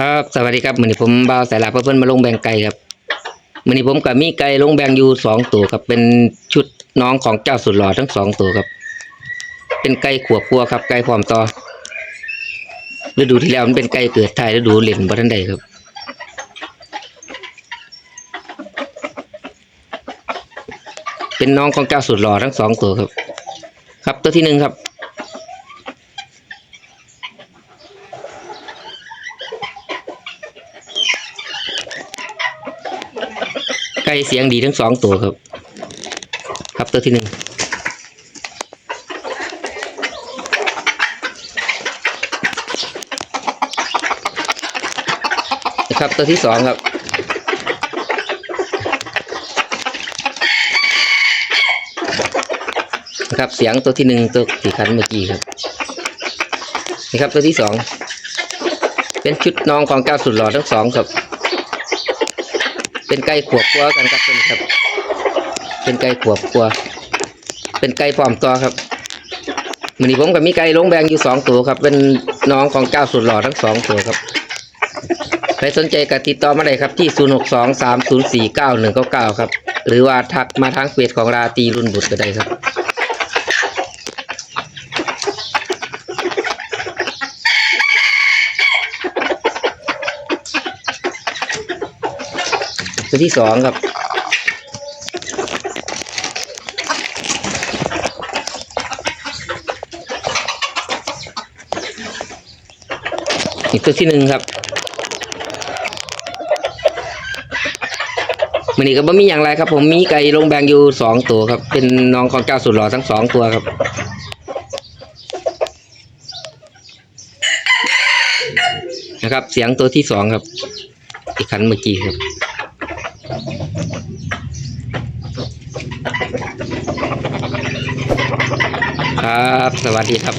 ครับสวัสดีครับมือนี้ผมบ่าวสายลาเพื่อนมาลงแบ่งไก่ครับมือนี้ผมกับมีไก่ลงแบ่งอยู่สองตัวครับเป็นชุดน้องของเจ้าสุดหล่อทั้งสองตัวครับ เป็นไก่ขวบครัวครับไก่พร้อมต่อฤดูที่แล้วมันเป็นไก่เกิดไทยฤดูเหล่นบ่ทันใดครับ เป็นน้องของเจ้าสุดหล่อทั้งสองตัวครับ ครับตัวที่หนึ่งครับ ก่เสียงดีทั้งสองตัวครับ ครับตัวที่หนึ่งนะครับตัวที่สองครับนะครับเสียงตัวที่หนึ่งตัวที่คันเมื่อกี้ครับนะครับตัวที่สองเป็นชุดน้องของเจ้าสุดหล่อทั้งสองครับ เป็นไก่ขวบกลัวกันครับเป็นครับ เป็นไก่ขวบกลัว เป็นไก่พร้อมตัวครับวันนี้ผมกับมีไก่ลงแบงอยู่สองตัวครับ เป็นน้องของเจ้าสุดหล่อทั้งสองตัวครับใครสนใจก็ติดต่อมาได้ครับที่ 0 6 2 3 0 4 9 1 9 9 ครับ หรือว่าทักมาทางเพจของราตีรุ่นบุตรก็ได้ครับ ตัวที่สองครับ อีกตัวที่หนึ่งครับมันนี้ก็บ่มีอย่างไรครับ ผมมีไก่ลงแบงอยู่สองตัวครับ เป็นน้องของเจ้าสุดหล่อทั้งสองตัวครับนะครับ เสียงตัวที่สองครับ อีกคันเมื่อกี้ครับ ครับ สวัสดีครับ